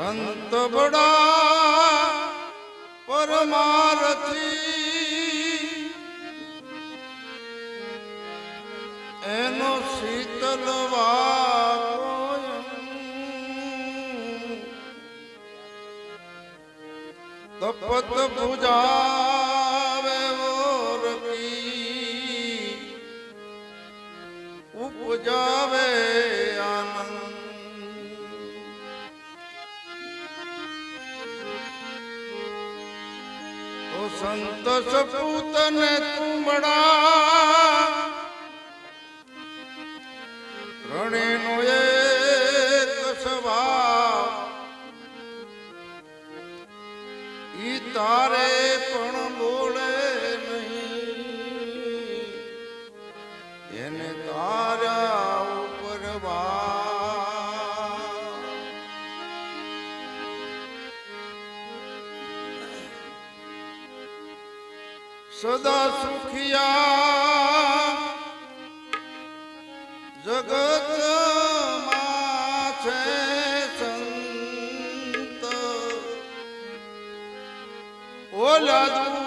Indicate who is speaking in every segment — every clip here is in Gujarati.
Speaker 1: સંત બડા પરમારથી. એનો શીતલ વાપોયમ તપત પૂજાવે સંત સપૂતને તુંબડા. રણેનો એ સ્વભાવ ઈ તારે ولد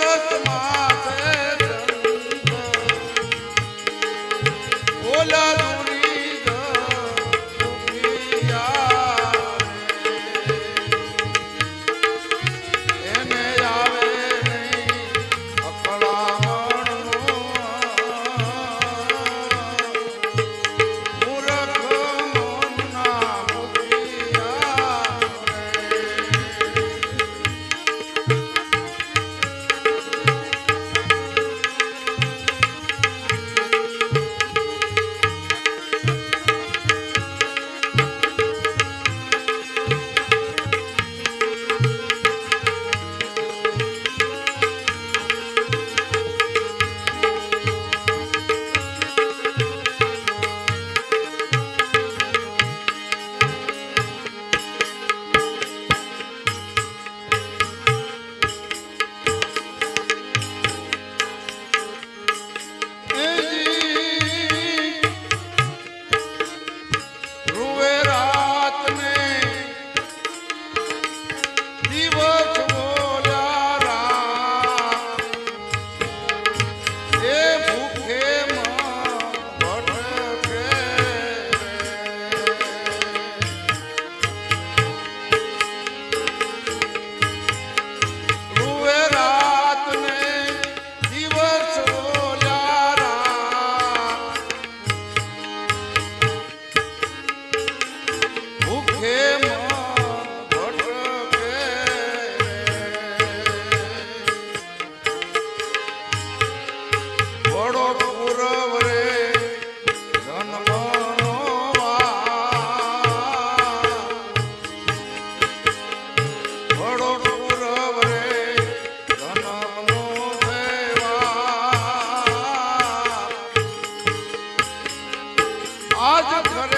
Speaker 1: Oh my. આજ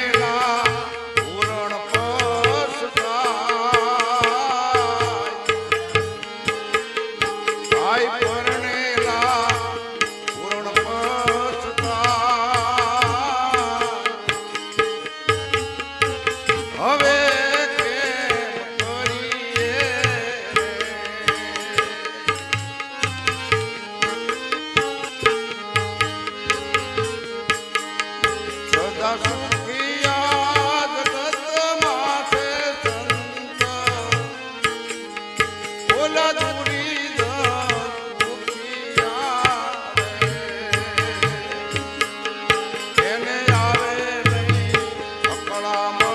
Speaker 1: Come on.